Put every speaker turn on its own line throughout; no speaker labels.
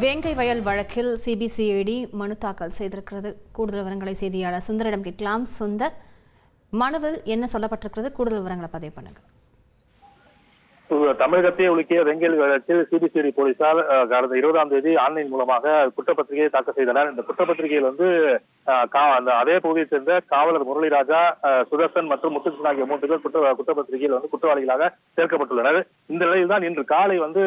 வேங்கை வயல் வழக்கில் சிபிசிஐடி மனு தாக்கல் செய்திருக்கிறது. கூடுதல் விவரங்களை செய்தியாளர் சுந்தரிடம் கேட்கலாம். சுந்தர் மனுவில் என்ன சொல்லப்பட்டிருக்கிறது? கூடுதல் விவரங்களை பதிவு பண்ணுங்க.
தமிழகத்தை உலுக்கிய வெங்கல் வழக்கில் சிபிசிஐடி போலீசார் அஹ், கடந்த இருபதாம் தேதி ஆன்லைன் மூலமாக குற்றப்பத்திரிகையை தாக்கல் செய்தனர். இந்த குற்றப்பத்திரிகையில் வந்து அந்த அதே பகுதியை சேர்ந்த காவலர் முரளிராஜா சுதர்சன் மற்றும் முத்துகிருஷ்ணன் ஆகிய மூன்று பேர் குற்ற குற்றப்பத்திரிகையில் வந்து குற்றவாளிகளாக சேர்க்கப்பட்டுள்ளனர். இந்த நிலையில் தான் இன்று காலை வந்து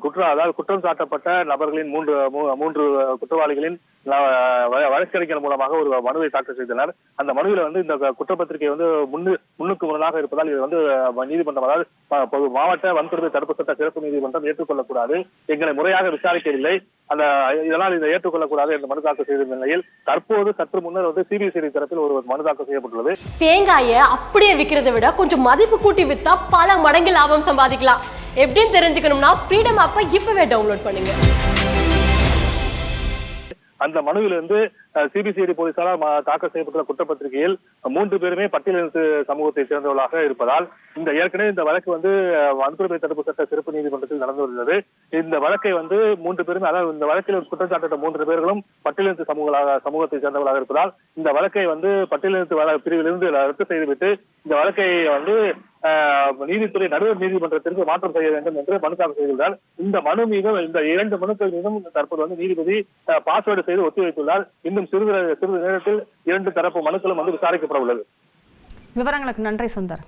குற்ற அதாவது குற்றம் சாட்டப்பட்ட நபர்களின் மூன்று மூன்று குற்றவாளிகளின் வ- வழக்கறிஞர் மூலமாக ஒரு மனுவை தாக்கல் செய்தனர். அந்த மனுவில் வந்து இந்த குற்றப்பத்திரிகை வந்து முன்னு முன்னுக்கு முரணாக இருப்பதால் இது வந்து நீதிமன்றம் அதாவது மாவட்ட வன்கொடுமை தடுப்பு சட்ட சிறப்பு நீதிமன்றம் ஏற்றுக்கொள்ளக்கூடாது. எங்களை முறையாக விசாரிக்கவில்லை. அந்த இதனால் இதை ஏற்றுக்கொள்ளக்கூடாது என்று மனு தாக்கல் செய்திருந்த நிலையில் தற்போது சற்று முன்னர் வந்து சிபிசிஐடி தரப்பில் ஒரு மனு தாக்கல் செய்யப்பட்டுள்ளது.
தேங்காயை அப்படியே விற்கிறத விட கொஞ்சம் மதிப்பு கூட்டி வித்தா பல மடங்கு லாபம் சம்பாதிக்கலாம். எப்படின்னு தெரிஞ்சுக்கணும்னா ஃப்ரீடம் ஆப்பை இப்பவே டவுன்லோட் பண்ணுங்க.
அந்த மனுவிலிருந்து சிபிசிஐடி போலீசாரால் தாக்கல் செய்யப்பட்டுள்ள குற்றப்பத்திரிகையில் மூன்று பேருமே பட்டியலினத்து சமூகத்தை சேர்ந்தவர்களாக இருப்பதால் இந்த ஏற்கனவே இந்த வழக்கு வந்து வன்கொடுமை தடுப்பு சட்ட சிறப்பு நீதிமன்றத்தில் நடந்து வருகிறது. இந்த வழக்கை வந்து மூன்று பேருமே அதாவது இந்த வழக்கில் குற்றச்சாட்டு மூன்று பேர்களும் பட்டியலினத்து சமூகங்களாக சமூகத்தை சேர்ந்தவர்களாக இருப்பதால் இந்த வழக்கை வந்து பட்டியலினத்து பிரிவிலிருந்து ரத்து செய்துவிட்டு இந்த வழக்கை வந்து நீதித்துறை நடுவர் நீதிமன்றத்திற்கு மாற்றம் செய்ய வேண்டும் என்று மனு தாக்கல் செய்துள்ளார். இந்த மனு மீதும் இந்த இரண்டு மனுக்கள் மீதும் தற்போது வந்து நீதிபதி பாஸ்வேர்டு செய்து ஒத்திவைத்துள்ளார் இன்னும் சிறிது சிறிது நேரத்தில் இரண்டு தரப்பு மனுக்களும் வந்து விசாரிக்கப்பட உள்ளது.
விவரங்களுக்கு நன்றி சுந்தர்.